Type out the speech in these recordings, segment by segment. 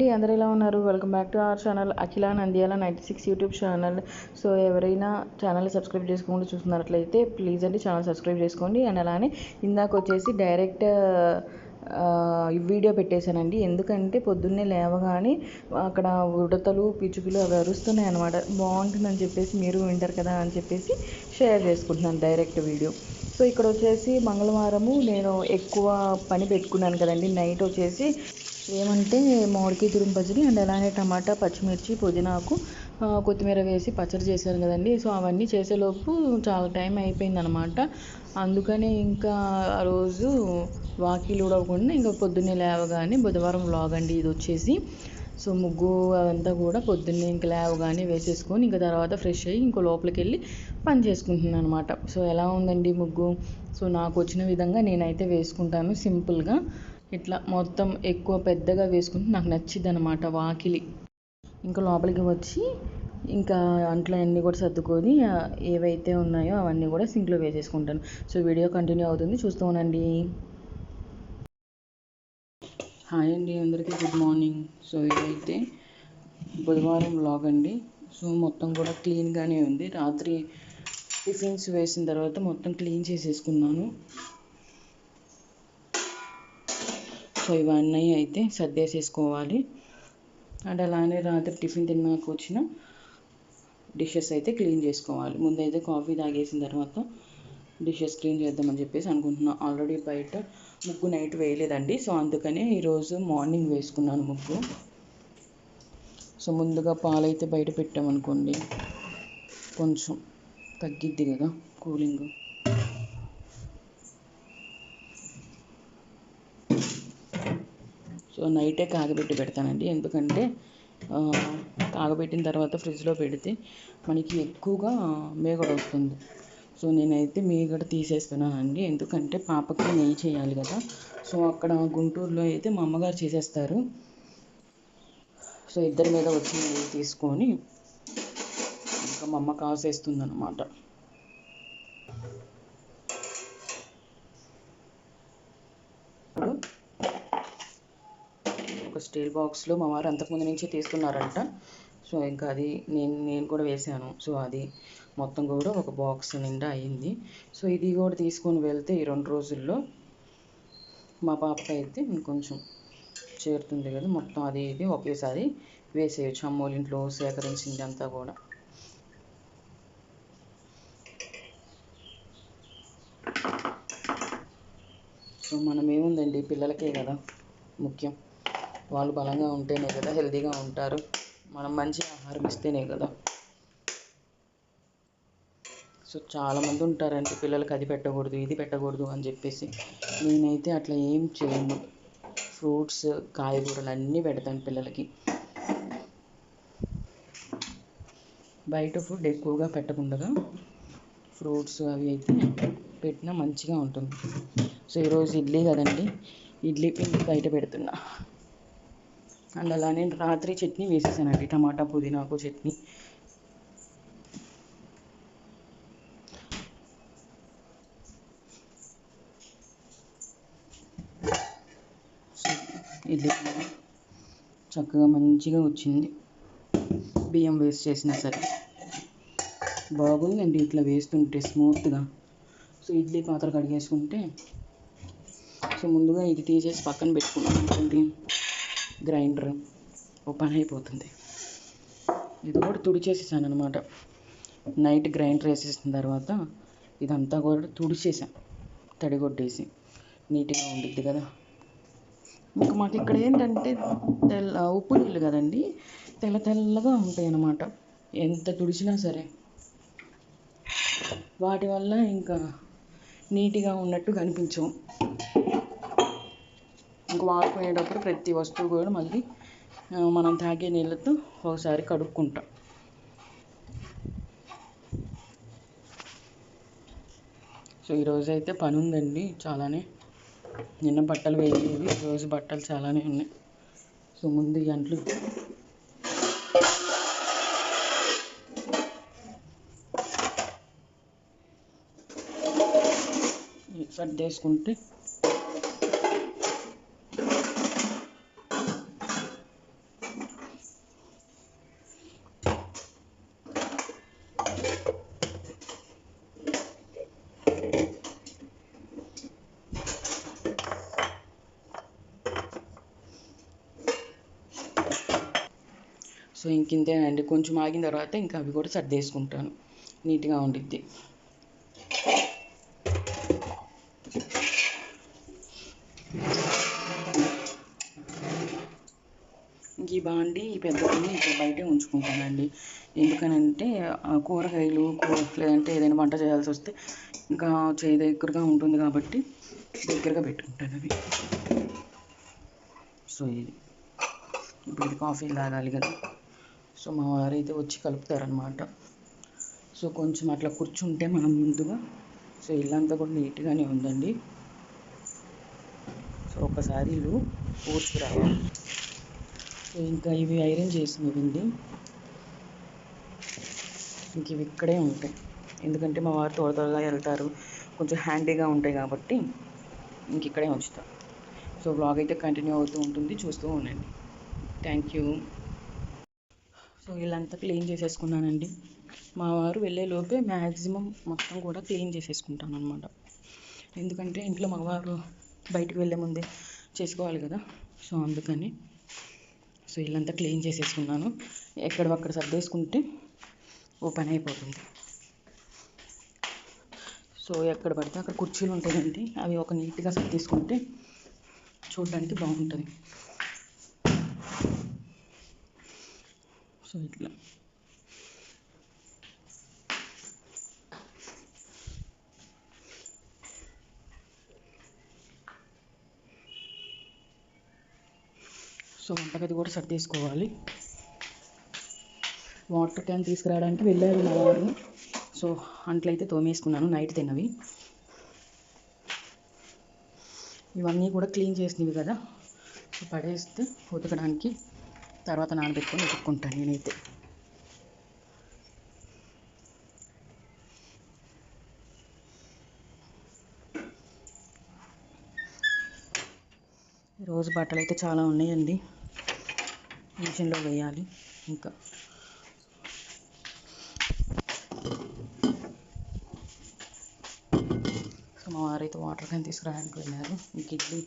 అండి అందరూ ఎలా ఉన్నారు? Welcome back to our channel Akhila Nandyala ninety six YouTube channel so ఎవరైనా ఛానల్ సబ్స్క్రైబ్ చేసుకోకుండా చూస్తున్నట్లయితే ప్లీజ్ అండి ఛానల్ సబ్స్క్రైబ్ చేసుకోండి. అండ్ అలానే ఇందాక వచ్చేసి డైరెక్ట్ వీడియో పెట్టేశానండి. ఎందుకంటే పొద్దున్నే లేవగానే అక్కడ ఉడతలు పిచ్చుకలు అవి అరుస్తున్నాయి అనమాట బాగుంటుందని చెప్పేసి మీరు వింటారు కదా అని చెప్పేసి షేర్ చేసుకుంటున్నాను డైరెక్ట్ వీడియో సో ఇక్కడ వచ్చేసి మంగళవారము నేను ఎక్కువ పని పెట్టుకున్నాను కదండి. నైట్ వచ్చేసి ఏమంటే మామిడికాయ తురుము పచ్చడి అండ్ అలానే టమాటా పచ్చిమిర్చి పుదీనాకు కొత్తిమీర వేసి పచ్చడి చేశాను కదండి. సో అవన్నీ చేసేలోపు చాలా టైం అయిపోయింది అనమాట అందుకనే ఇంకా ఆ రోజు వాకిలు ఊడవకుండా ఇంకా పొద్దున్నే లేవగానే బుధవారం వ్లాగ్ అండి ఇది వచ్చేసి. సో ముగ్గు అదంతా కూడా పొద్దున్నే ఇంకా లేవగానే వేసేసుకొని ఇంకా తర్వాత ఫ్రెష్ అయ్యి ఇంకో లోపలికి వెళ్ళి పని చేసుకుంటున్నాను అనమాట సో ఎలా ఉందండి ముగ్గు? సో నాకు వచ్చిన విధంగా నేనైతే వేసుకుంటాను సింపుల్గా. ఇట్లా మొత్తం ఎక్కువ పెద్దగా వేసుకుంటే నాకు నచ్చిద్ది అనమాట వాకిలి. ఇంకా లోపలికి వచ్చి ఇంకా అంట్లో అన్నీ కూడా సర్దుకొని ఏవైతే ఉన్నాయో అవన్నీ కూడా సింక్లో వేసేసుకుంటాను. సో వీడియో కంటిన్యూ అవుతుంది. చూస్తూ ఉండండి. హాయ్ అండి అందరికీ గుడ్ మార్నింగ్. సో ఇదైతే బుధవారం బ్లాగ్ అండి. సో మొత్తం కూడా క్లీన్గానే ఉంది. రాత్రి టిఫిన్స్ వేసిన తర్వాత మొత్తం క్లీన్ చేసేసుకున్నాను. ఇవన్నీ అయితే సర్దేసేసుకోవాలి. అండ్ అలానే రాత్రి టిఫిన్ తిన్నాక వచ్చిన డిషెస్ అయితే క్లీన్ చేసుకోవాలి. ముందైతే కాఫీ తాగేసిన తర్వాత డిషెస్ క్లీన్ చేద్దామని చెప్పేసి అనుకుంటున్నా. ఆల్రెడీ బయట ముగ్గు నైట్ వేయలేదండి. సో అందుకనే ఈరోజు మార్నింగ్ వేసుకున్నాను ముగ్గు. సో ముందుగా పాలైతే బయట పెట్టామనుకోండి కొంచెం తగ్గిద్ది కదా కూలింగ్ సో నైటే కాగబెట్టి పెడతానండి. ఎందుకంటే కాగబెట్టిన తర్వాత ఫ్రిడ్జ్లో పెడితే మనకి ఎక్కువగా మేగడ వస్తుంది. సో నేనైతే మేగడ తీసేస్తున్నానండి. ఎందుకంటే పాపకి నెయ్యి చేయాలి కదా. సో అక్కడ గుంటూరులో అయితే మా అమ్మగారు చేసేస్తారు. సో ఇద్దరి మీద వచ్చి నెయ్యి తీసుకొని ఇంకా మా అమ్మ కాసేస్తుంది అనమాట ఇప్పుడు ఒక స్టీల్ బాక్స్లో మా వారు అంతకుముందు నుంచి తీసుకున్నారంట. సో ఇంకా అది నేను నేను కూడా వేసాను. సో అది మొత్తం కూడా ఒక బాక్స్ నిండా అయింది. సో ఇది కూడా తీసుకొని వెళ్తే ఈ రెండు రోజుల్లో మా పాపకి అయితే ఇంకొంచెం చేరుతుంది కదా. మొత్తం అది ఇది ఒకేసారి వేసేయచ్చు. అమ్మోళ్ళ ఇంట్లో సేకరించింది అంతా కూడా. సో మనం ఏముందండి? పిల్లలకే కదా ముఖ్యం. వాళ్ళు బలంగా ఉంటేనే కదా హెల్తీగా ఉంటారు. మనం మంచి ఆహారం ఇస్తేనే కదా. సో చాలామంది ఉంటారండి పిల్లలకి అది పెట్టకూడదు ఇది పెట్టకూడదు అని చెప్పేసి. నేనైతే అట్లా ఏం చేయను. ఫ్రూట్స్ కాయగూరలు అన్నీ పెడతాను పిల్లలకి. బయట ఫుడ్ ఎక్కువగా పెట్టకుండా ఫ్రూట్స్ అవి అయితే పెట్టినా మంచిగా ఉంటుంది. సో ఈరోజు ఇడ్లీ కదండి ఇడ్లీ పిండి బయట పెడుతున్నా. అండ్ అలానే రాత్రి చట్నీ వేసేసానండి. టమాటా పుదీనాకు చట్నీ. ఇది ఇడ్లీ చక్కగా మంచిగా వచ్చింది. బియ్యం వేస్ట్ చేసినా సరే. బాగుందండి ఇట్లా వేస్తుంటే స్మూత్గా. సో ఇడ్లీ పాత్ర కడిగేసుకుంటే. సో ముందుగా ఇది తీసేసి పక్కన పెట్టుకున్నాం అనుకోండి గ్రైండర్ ఓ పని అయిపోతుంది. ఇది కూడా తుడిచేసేసాను అనమాట నైట్ గ్రైండర్ వేసేసిన తర్వాత ఇదంతా కూడా తుడిచేసాను తడిగొట్టేసి. నీట్గా ఉండిద్ది కదా. ఇంకా మాకు ఇక్కడ ఏంటంటే తెల్ల ఉప్పు నీళ్ళు కదండి తెల్ల తెల్లగా ఉంటాయి అన్నమాట ఎంత తుడిచినా సరే. వాటి వల్ల ఇంకా నీట్గా ఉన్నట్టు కనిపించవు. ఇంక వాడుకునేటప్పుడు ప్రతి వస్తువు కూడా మళ్ళీ మనం తాగే నీళ్ళతో ఒకసారి కడుక్కుంటాం. సో ఈరోజు అయితే పని ఉందండి చాలానే. నిన్న బట్టలు వేయలేవి ఈరోజు బట్టలు చాలానే ఉన్నాయి. సో ముందు గంటలు అంట్లు. సర్దేసుకుంటే సో ఇంకింతేనండి. కొంచెం ఆగిన తర్వాత ఇంకా అవి కూడా సర్దేసుకుంటాను. నీట్గా ఉండిద్ది. ఇంక ఈ బాండి ఈ పెద్ద గిన్నె ఇక్కడ బయటే ఉంచుకుంటానండి. ఎందుకనంటే కూరగాయలు కూ- లేదంటే ఏదైనా వంట చేయాల్సి వస్తే ఇంకా చేయి దగ్గరగా ఉంటుంది కాబట్టి దగ్గరగా పెట్టుకుంటాను అవి. సో ఇది. ఇప్పుడు ఇది కాఫీ తాగాలి కదా. సో మా వారైతే వచ్చి కలుపుతారనమాట సో కొంచెం అట్లా కూర్చుంటే మనం ముందుగా సో ఇల్లంతా కూడా నీట్గానే ఉందండి. సో ఒకసారి ఇల్లు రావాలి. సో ఇంకా ఇవి ఐరన్ చేసినవండి. ఇంక ఇవి ఇక్కడే ఉంటాయి. ఎందుకంటే మా వారు త్వర త్వరగా వెళ్తారు. కొంచెం హ్యాండీగా ఉంటాయి కాబట్టి ఇంక ఇక్కడే ఉంచుతాం. సో బ్లాగ్ అయితే కంటిన్యూ అవుతూ ఉంటుంది. చూస్తూ ఉండండి. Thank you. సో వీళ్ళంతా క్లీన్ చేసేసుకున్నానండి. మా వారు వెళ్ళే లోపే మ్యాక్సిమం మొత్తం కూడా క్లీన్ చేసేసుకుంటాను అనమాట ఎందుకంటే ఇంట్లో మగవారు బయటికి వెళ్ళే ముందే చేసుకోవాలి కదా. సో అందుకని సో ఇల్లంతా క్లీన్ చేసేసుకున్నాను. ఎక్కడ అక్కడ సర్దేసుకుంటే ఓ పని అయిపోతుంది. సో ఎక్కడ పడితే అక్కడ కుర్చీలు ఉంటాయండి. అవి ఒక నీట్గా సర్దేసుకుంటే చూడడానికి బాగుంటుంది. సో ఇట్లా సో వంటగది కూడా సర్దేసుకోవాలి వాటర్ క్యాన్ తీసుకురావడానికి వెళ్ళారు మా వారు. సో అంట్లయితే తోమేసుకున్నాను నైట్ తిన్నవి. ఇవన్నీ కూడా క్లీన్ చేసినవి కదా. పడేస్తే ఉతకడానికి తర్వాత నానబెట్టుకొని ఉతుక్కుంటాను నేనైతే. రోజు బట్టలు అయితే చాలా ఉన్నాయండి. మిషన్లో వేయాలి ఇంకా. సో మా వారైతే వాటర్ కానీ తీసుకురావడానికి వెళ్ళారు. ఇంక ఇడ్లీ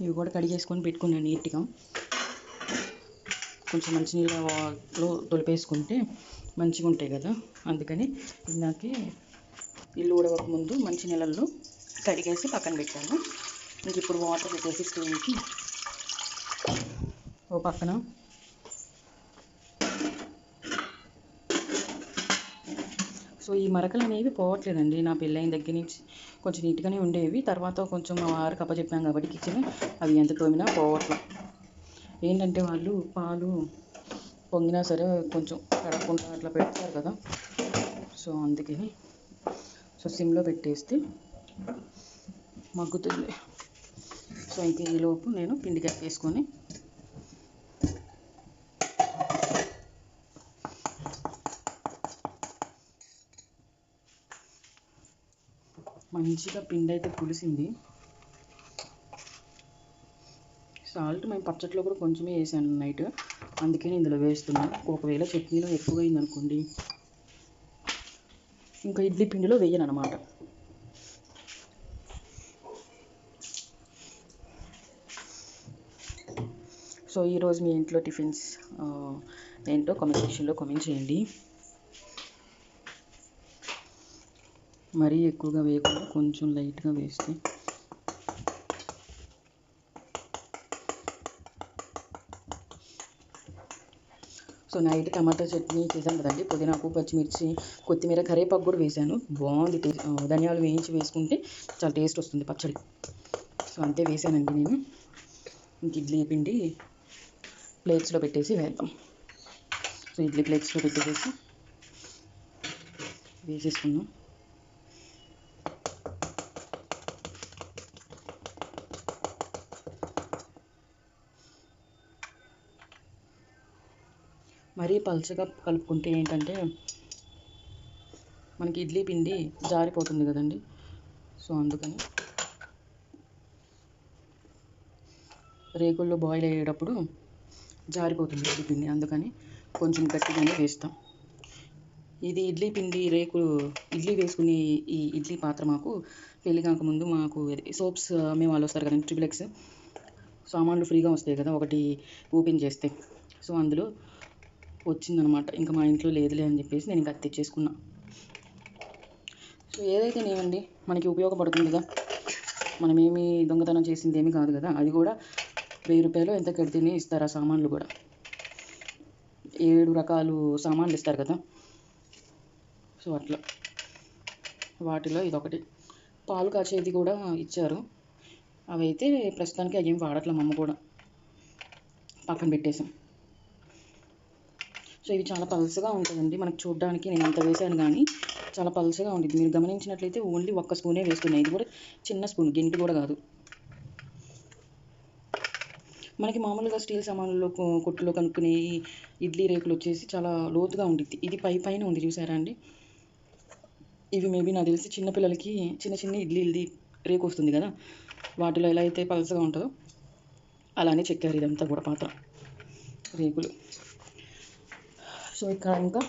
ఇవి కూడా కడిగేసుకొని పెట్టుకున్నాను నీట్గా. కొంచెం మంచినీళ్ళలో తొలిపేసుకుంటే మంచిగా ఉంటాయి కదా. అందుకని ఇందాకే ఇల్లు ఉడవక ముందు మంచి నీళ్ళల్లో కడిగేసి పక్కన పెట్టాను. ఇంక ఇప్పుడు వాటర్ పెట్టేసి స్టవ్కి ఓ పక్కన సో ఈ మరకలు అనేవి పోవట్లేదండి. నా పెళ్ళైన దగ్గర నుంచి కొంచెం నీట్గానే ఉండేవి. తర్వాత కొంచెం మా వారికి అప్పచెప్పాం కాబట్టి కిచెన్ అవి ఎంత తోమినా పోవట్లే. ఏంటంటే వాళ్ళు పాలు పొంగినా సరే కొంచెం కడగకుండా అట్లా పెడతారు కదా. సో అందుకని సో సిమ్లో పెట్టేస్తే మగ్గుతుంది. సో ఇంక ఈలోపు నేను పిండి కట్టేసుకొని మంచిగా పిండి అయితే పులిసింది. సాల్ట్ మేము పచ్చట్లో కూడా కొంచెమే వేసాను నైట్. అందుకని ఇందులో వేస్తున్నాను ఒకవేళ చట్నీలో ఎక్కువ అయిందనుకోండి ఇంకా ఇడ్లీ పిండిలో వేయను అనమాట సో ఈరోజు మీ ఇంట్లో టిఫిన్స్ ఏంటో కామెంట్ సెక్షన్లో కామెంట్ చేయండి. మరీ ఎక్కువగా వేయకుండా కొంచెం లైట్గా వేస్తే. సో నైట్ టమాటా చట్నీ చేశాను కదండి. పుదీనాకు పచ్చిమిర్చి కొత్తిమీర కరివేపాకు కూడా వేశాను. బాగుంది టేస్ట్. ధనియాలు వేయించి వేసుకుంటే చాలా టేస్ట్ వస్తుంది పచ్చడి. సో అంతే వేసానండి నేను. ఇంక ఇడ్లీ పిండి ప్లేట్స్లో పెట్టేసి వేద్దాం. సో ఇడ్లీ ప్లేట్స్లో పెట్టేసి వేసేసుకుందాం మరీ పలుచగా కలుపుకుంటే ఏంటంటే మనకి ఇడ్లీ పిండి జారిపోతుంది కదండి. సో అందుకని రేకుల్లో బాయిల్ అయ్యేటప్పుడు జారిపోతుంది ఇడ్లీ పిండి. అందుకని కొంచెం గట్టిగానే వేస్తాం. ఇది ఇడ్లీ పిండి రేకు ఇడ్లీ వేసుకునే ఈ ఇడ్లీ పాత్ర మాకు పెళ్ళి కాకముందు మాకు సోప్స్ మేము వాళ్ళు వస్తారు కదండి ట్రిపుల్ ఎక్స్. సామాన్లు ఫ్రీగా వస్తాయి కదా ఒకటి ఓపెన్ చేస్తే. సో అందులో వచ్చిందనమాట. ఇంకా మా ఇంట్లో లేదులే అని చెప్పేసి నేను ఇంకా తెచ్చేసుకున్నా. సో ఏదైతే నేనండి మనకి ఉపయోగపడుతుంది కదా మనం ఏమి దొంగతనం చేసింది ఏమీ కాదు కదా అది కూడా వెయ్యి రూపాయలు ఎంత కడితేనే ఇస్తారు ఆ సామాన్లు కూడా. ఏడు రకాలు సామాన్లు ఇస్తారు కదా. సో అట్లా. వాటిలో ఇదొకటి. పాలు కాచేది కూడా ఇచ్చారు. అవి అయితే ప్రస్తుతానికి అవి ఏం వాడట్లే అమ్మ కూడా. పక్కన పెట్టేసాం. సో ఇవి చాలా పల్సగా ఉంటుందండి. మనకు చూడడానికి నేను అంత వేసాను కానీ చాలా పల్సగా ఉండేది మీరు గమనించినట్లయితే ఓన్లీ ఒక్క స్పూనే వేస్తున్నాయి ఇది కూడా చిన్న స్పూన్ గింటి కూడా కాదు. మనకి మామూలుగా స్టీల్ సామాన్లలో కొట్టులో కనుక్కునే ఇడ్లీ రేకులు వచ్చేసి చాలా లోతుగా ఉండిద్ది. ఇది పై పైన ఉంది చూసారా అండి? ఇవి మేబీ నాకు తెలిసి చిన్నపిల్లలకి చిన్న చిన్న ఇడ్లీ ఇడ్లీ రేకు వస్తుంది కదా? వాటిలో ఎలా అయితే పలసగా ఉంటుందో అలానే చెక్కారు ఇదంతా కూడా పాత్ర రేకులు. సో ఇక్కడ ఇంకా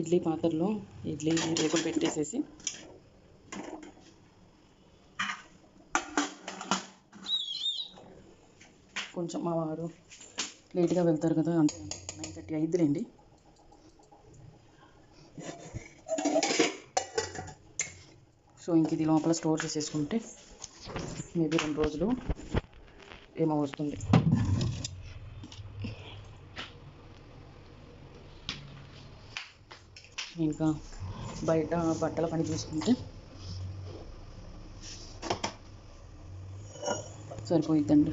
ఇడ్లీ పాత్రలో ఇడ్లీ రేకులు పెట్టేసేసి కొంచెం మా వారు లేట్గా వెళ్తారు కదా అంటే నైన్ థర్టీ అయిద్దిలేండి. సో ఇంక ఇది లోపల స్టోర్ చేసేసుకుంటే మేబీ రెండు రోజులు ఏమో వస్తుంది. ఇంకా బయట బట్టల పని చూసుకుంటే సరిపోయిద్దండి.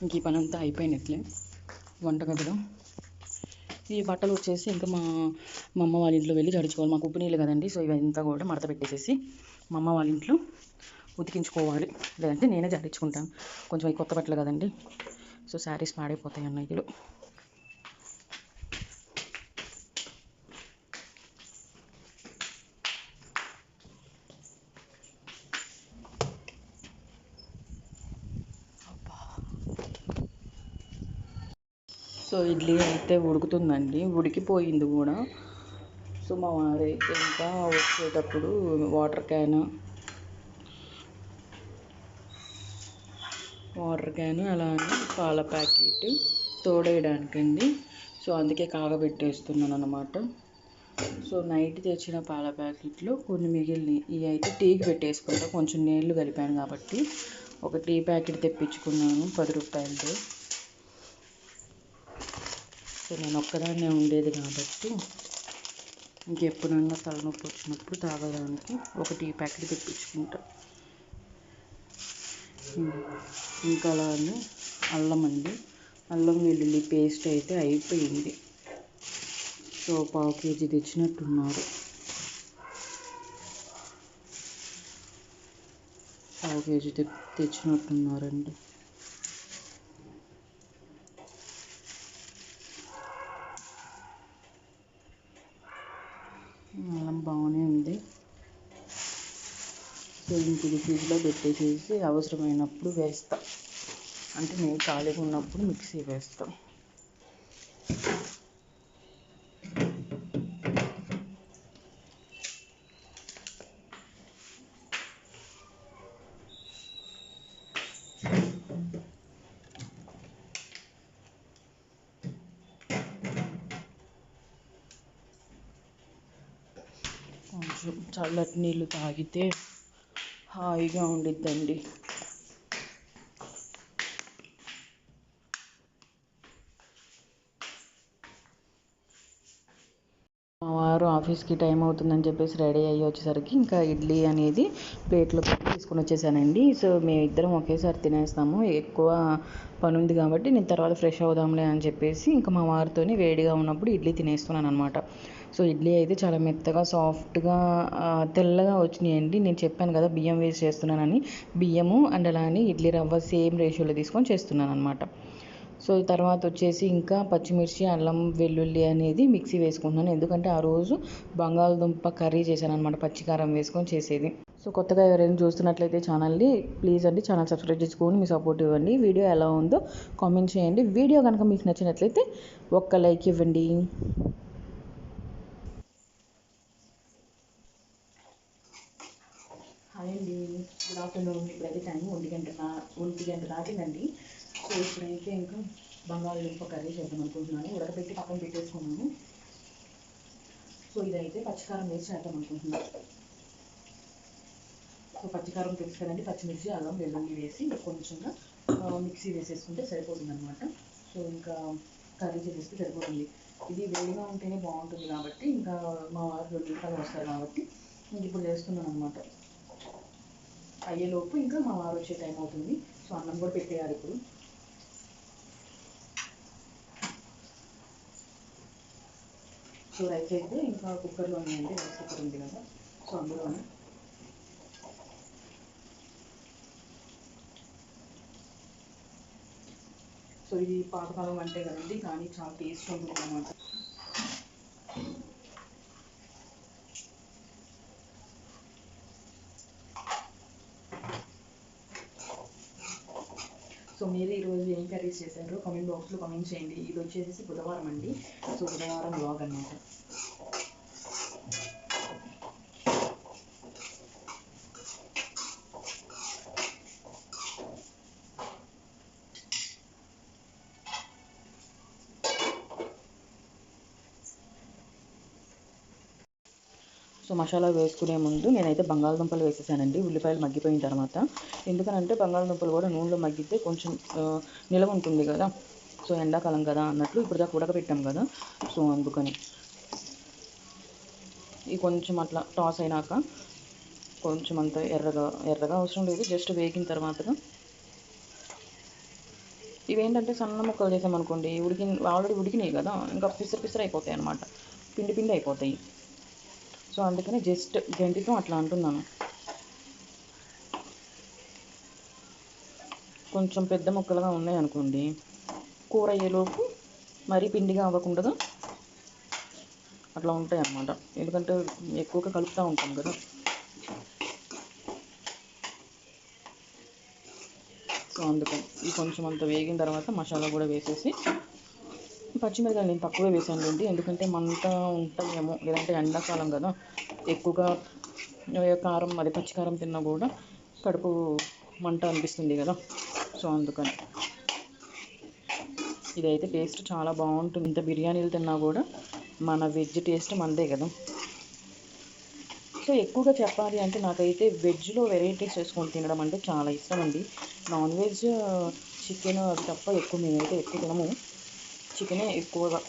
ఇంక ఈ పని అంతా అయిపోయినట్లే వంటగదిలో ఈ బట్టలు వచ్చేసి ఇంకా మా మా అమ్మ వాళ్ళ ఇంట్లో వెళ్ళి జడుచుకోవాలి మాకు ఉప్పు నీళ్ళు కదండి సో ఇవంతా కూడా మడత పెట్టేసేసి మా అమ్మ వాళ్ళ ఇంట్లో ఉతికించుకోవాలి. లేదంటే నేనే జడించుకుంటాను కొంచెం ఈ కొత్త బట్టలు కదండి సో శారీస్ పాడైపోతాయి అన్నయ్యలు సో ఇడ్లీ అయితే ఉడుకుతుందండి. ఉడికిపోయింది కూడా. సో మా వారైతే ఇంకా వచ్చేటప్పుడు వాటర్ క్యాన్ వాటర్ క్యాన్ అలానే పాల ప్యాకెట్ తోడేయడానికండి. సో అందుకే కాగబెట్టేస్తున్నాను అనమాట సో నైట్ తెచ్చిన పాల ప్యాకెట్లో కొన్ని మిగిలినాయి. ఇవి అయితే టీకి పెట్టేసుకుంటా. కొంచెం నీళ్ళు కలిపాను కాబట్టి ఒక టీ ప్యాకెట్ తెప్పించుకున్నాను పది రూపాయలది. సో నేను ఒక్కదాన్నే ఉండేది కాబట్టి ఇంకెప్పుడన్నా తలనొప్పి వచ్చినప్పుడు తాగడానికి ఒక టీ ప్యాకెట్ తెప్పించుకుంటా. ఇంకా అలానే అల్లం అండి. అల్లం వెల్లుల్లి పేస్ట్ అయితే అయిపోయింది. సో పావు కేజీ తెచ్చినట్టున్నారు. పావు కేజీ తె తెచ్చినట్టున్నారండి అల్లం బాగానే ఉంది సో ఫ్రిడ్జ్లో పెట్టేసేసి అవసరమైనప్పుడు వేస్తా. అంటే నేను ఖాళీగా ఉన్నప్పుడు మిక్సీ వేస్తాం. కొంచెం చల్లటి నీళ్ళు తాగితే హాయిగా ఉండిద్దండి. మా వారు ఆఫీస్కి టైం అవుతుందని చెప్పేసి రెడీ అయ్యి వచ్చేసరికి ఇంకా ఇడ్లీ అనేది ప్లేట్లో పెట్టి తీసుకొని వచ్చేసానండి. సో మేమిద్దరం ఒకేసారి తినేస్తాము. ఎక్కువ పని ఉంది కాబట్టి నేను తర్వాత ఫ్రెష్ అవుదాంలే అని చెప్పేసి ఇంకా మా వారితోనే వేడిగా ఉన్నప్పుడు ఇడ్లీ తినేస్తున్నాను అనమాట సో ఇడ్లీ అయితే చాలా మెత్తగా సాఫ్ట్గా తెల్లగా వచ్చినాయండి. నేను చెప్పాను కదా బియ్యం వేసి చేస్తున్నానని. బియ్యము అండ్ అలానే ఇడ్లీ రవ్వ సేమ్ రేషియోలో తీసుకొని చేస్తున్నాను అనమాట సో తర్వాత వచ్చేసి ఇంకా పచ్చిమిర్చి అల్లం వెల్లుల్లి అనేది మిక్సీ వేసుకుంటున్నాను. ఎందుకంటే ఆ రోజు బంగాళదుంప కర్రీ చేశాను అనమాట పచ్చికారం వేసుకొని చేసేది. సో కొత్తగా ఎవరైనా చూస్తున్నట్లయితే ఛానల్ని ప్లీజ్ అండి ఛానల్ సబ్స్క్రైబ్ చేసుకొని మీ సపోర్ట్ ఇవ్వండి. వీడియో ఎలా ఉందో కామెంట్ చేయండి. వీడియో కనుక మీకు నచ్చినట్లయితే ఒక్క లైక్ ఇవ్వండి. హాయ్ అండి. Good afternoon. ఇప్పుడైతే టైం ఒంటి గంట ఒంటి గంట దాటిందండి. సో ఇప్పుడైతే ఇంకా బంగాళదుంప కర్రీ చేద్దాం అనుకుంటున్నాను. ఉడకబెట్టి పక్కన పెట్టేసుకున్నాను సో ఇదైతే పచ్చికారం వేసి చేద్దాం అనుకుంటున్నాను. సో పచ్చికారం తెలుసు కదండి పచ్చిమిర్చి అల్లం వెల్లుల్లి వేసి కొంచెంగా మిక్సీ వేసేసుకుంటే సరిపోతుంది అనమాట సో ఇంకా కర్రీ చేసేస్తే సరిపోతుంది. ఇది వేడిగా ఉంటేనే బాగుంటుంది కాబట్టి ఇంకా మా వారు రెండు రూపాయలు వస్తారు కాబట్టి ఇంక ఇప్పుడు చేస్తున్నాను అనమాట అయ్యేలోపు ఇంకా మా వారు వచ్చే టైం అవుతుంది. సో అన్నం కూడా పెట్టేయాలి ఇప్పుడు. సో రైస్ అయితే ఇంకా కుక్కర్లో ఉన్నాయండి రైస్ కుక్కర్ ఉంది కదా. సో అందులోనే సో ఇది పాతకాలం అంటే కదండి కానీ చాలా టేస్ట్ ఉంటుంది అన్నమాట సో మీరు ఈరోజు ఏం కర్రీస్ చేశారు కామెంట్ బాక్స్లో కామెంట్ చేయండి. ఇది వచ్చేసి బుధవారం అండి. సో బుధవారం బ్లాగ్ అనమాట సో మసాలా వేసుకునే ముందు నేనైతే బంగాళదుంపలు వేసేసానండి. ఉల్లిపాయలు మగ్గిపోయిన తర్వాత. ఎందుకనంటే బంగాళదుంపలు కూడా నూనెలో మగ్గితే కొంచెం నిలవ ఉంటుంది కదా. సో ఎండాకాలం కదా అన్నట్లు ఇప్పుడు దాకా ఉడకబెట్టాం కదా. సో అందుకని. ఇది కొంచెం అట్లా టాస్ అయినాక కొంచెం అంత ఎర్రగా ఎర్రగా అవసరం లేదు. జస్ట్ వేగిన తర్వాతగా. ఇవేంటంటే సన్న ముక్కలు చేసామనుకోండి ఉడికి ఆల్రెడీ ఉడికినాయి కదా. ఇంకా పిసర పిసర అయిపోతాయి అనమాట పిండి పిండి అయిపోతాయి. సో అందుకని జస్ట్ గంటితో అట్లా అంటున్నాను. కొంచెం పెద్ద ముక్కలుగా ఉన్నాయి అనుకోండి. కూర అయ్యేలోపు మరీ పిండిగా అవ్వకుండా అట్లా ఉంటాయి అన్నమాట. ఎందుకంటే ఎక్కువగా కలుపుతూ ఉంటాం కదా. సో అందుకని ఇది కొంచెం అంత వేగిన తర్వాత మసాలా కూడా వేసేసి పచ్చిమిరకాయలు నేను తక్కువే వేసాను అండి. ఎందుకంటే మంట ఉంటాయేమో లేదంటే ఎండాకాలం కదా. ఎక్కువగా కారం అది పచ్చికారం తిన్నా కూడా కడుపు మంట అనిపిస్తుంది కదా. సో అందుకని. ఇదైతే టేస్ట్ చాలా బాగుంటుంది. ఇంత బిర్యానీలు తిన్నా కూడా మన వెజ్ టేస్ట్ మనదే కదా. సో ఎక్కువగా చెప్పాలి అంటే నాకైతే వెజ్లో వెరైటీస్ చేసుకొని తినడం అంటే చాలా ఇష్టం అండి. నాన్ వెజ్ చికెన్ అవి తప్ప ఎక్కువ మేమైతే ఎక్కువ తినము. చికెనే ఎక్కువగా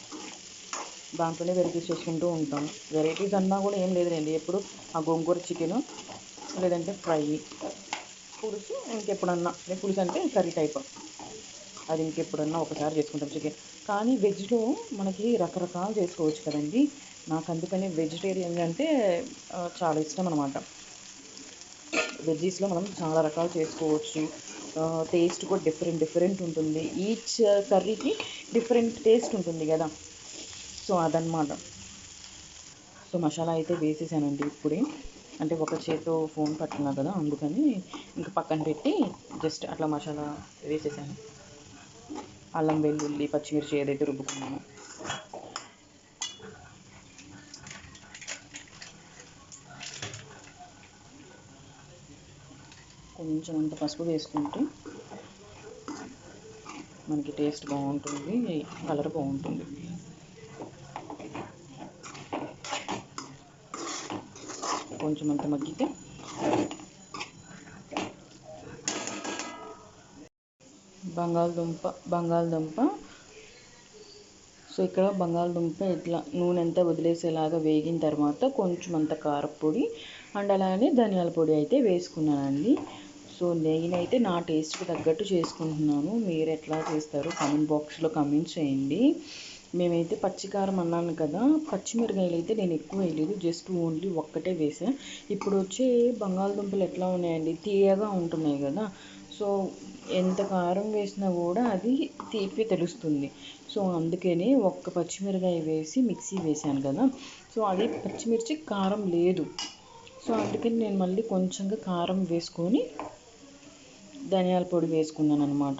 దాంట్లోనే వెరైటీస్ చేసుకుంటూ ఉంటాం. వెరైటీస్ అన్నా కూడా ఏం లేదులేండి. ఎప్పుడు ఆ గోంగూర చికెన్ లేదంటే ఫ్రై. పులుసు ఇంకెప్పుడన్నా అంటే పులుసు అంటే కర్రీ టైప్. అది ఇంకెప్పుడన్నా ఒకసారి చేసుకుంటాం చికెన్. కానీ వెజ్లో మనకి రకరకాలు చేసుకోవచ్చు కదండి. నాకు అందుకని వెజిటేరియన్ అంటే చాలా ఇష్టం అనమాట వెజ్జీస్లో మనం చాలా రకాలు చేసుకోవచ్చు. టేస్ట్ కూడా డిఫరెంట్ డిఫరెంట్ ఉంటుంది. ఈచ్ కర్రీకి డిఫరెంట్ టేస్ట్ ఉంటుంది కదా. సో అదనమాట సో మసాలా అయితే వేసేసానండి ఇప్పుడే. అంటే ఒక చేతితో ఫోన్ పట్టుకున్నా కదా అందుకని ఇంకా పక్కన పెట్టి జస్ట్ అట్లా మసాలా వేసేసాను. అల్లం వెల్లుల్లి పచ్చిమిర్చి ఏదైతే రుబ్బుకున్నామో. కొంచెం అంత పసుపు వేసుకుంటే మనకి టేస్ట్ బాగుంటుంది కలర్ బాగుంటుంది. కొంచెం అంత మగ్గితే బంగాళదుంప బంగాళదుంప. సో ఇక్కడ బంగాళదుంప ఇట్లా నూనె అంతా వదిలేసేలాగా వేగిన తర్వాత కొంచెం అంత కారపొడి అండ్ అలానే ధనియాల పొడి అయితే వేసుకున్నానండి. సో నేనైతే నా టేస్ట్కి తగ్గట్టు చేసుకుంటున్నాను. మీరు ఎట్లా చేస్తారు కామెంట్ బాక్స్లో కమెంట్ చేయండి. మేమైతే పచ్చికారం అన్నాను కదా పచ్చిమిరకాయలు అయితే నేను ఎక్కువ వేయలేదు జస్ట్ ఓన్లీ ఒక్కటే వేసాను ఇప్పుడు వచ్చే బంగాళదుంపలు ఎట్లా ఉన్నాయండి? తీయగా ఉంటున్నాయి కదా. సో ఎంత కారం వేసినా కూడా అది తీపి తెలుస్తుంది. సో అందుకని ఒక్క పచ్చిమిరకాయ వేసి మిక్సీ వేసాను కదా. సో అది పచ్చిమిర్చి కారం లేదు. సో అందుకని నేను మళ్ళీ కొంచెంగా కారం వేసుకొని ధనియాల పొడి వేసుకున్నాను అనమాట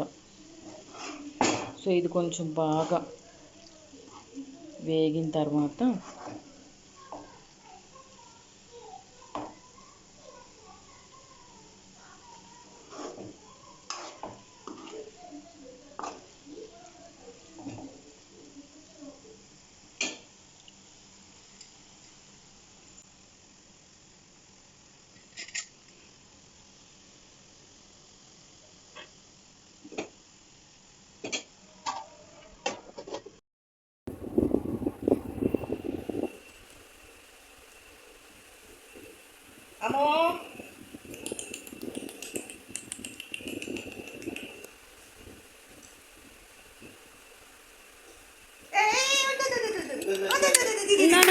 సో ఇది కొంచెం బాగా వేగిన తర్వాత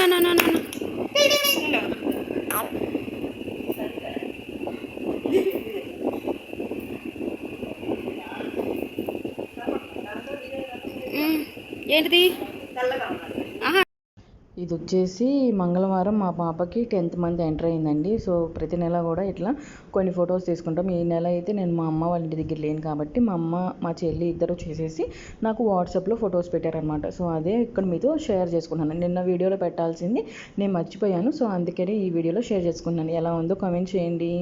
no, no, no, no. ఏంటిది ఇది వచ్చేసి మంగళవారం మా పాపకి టెన్త్ మంత్ ఎంటర్ అయిందండి. సో ప్రతి నెల కూడా ఇట్లా కొన్ని ఫొటోస్ తీసుకుంటాం. ఈ నెల అయితే నేను మా అమ్మ వాళ్ళ ఇంటి దగ్గర లేను కాబట్టి మా అమ్మ మా చెల్లి ఇద్దరు చేసేసి నాకు వాట్సాప్లో ఫొటోస్ పెట్టారనమాట సో అదే ఇక్కడ మీతో షేర్ చేసుకున్నాను. నిన్న వీడియోలో పెట్టాల్సింది నేను మర్చిపోయాను. సో అందుకనే ఈ వీడియోలో షేర్ చేసుకున్నాను. ఎలా ఉందో కామెంట్ చేయండి.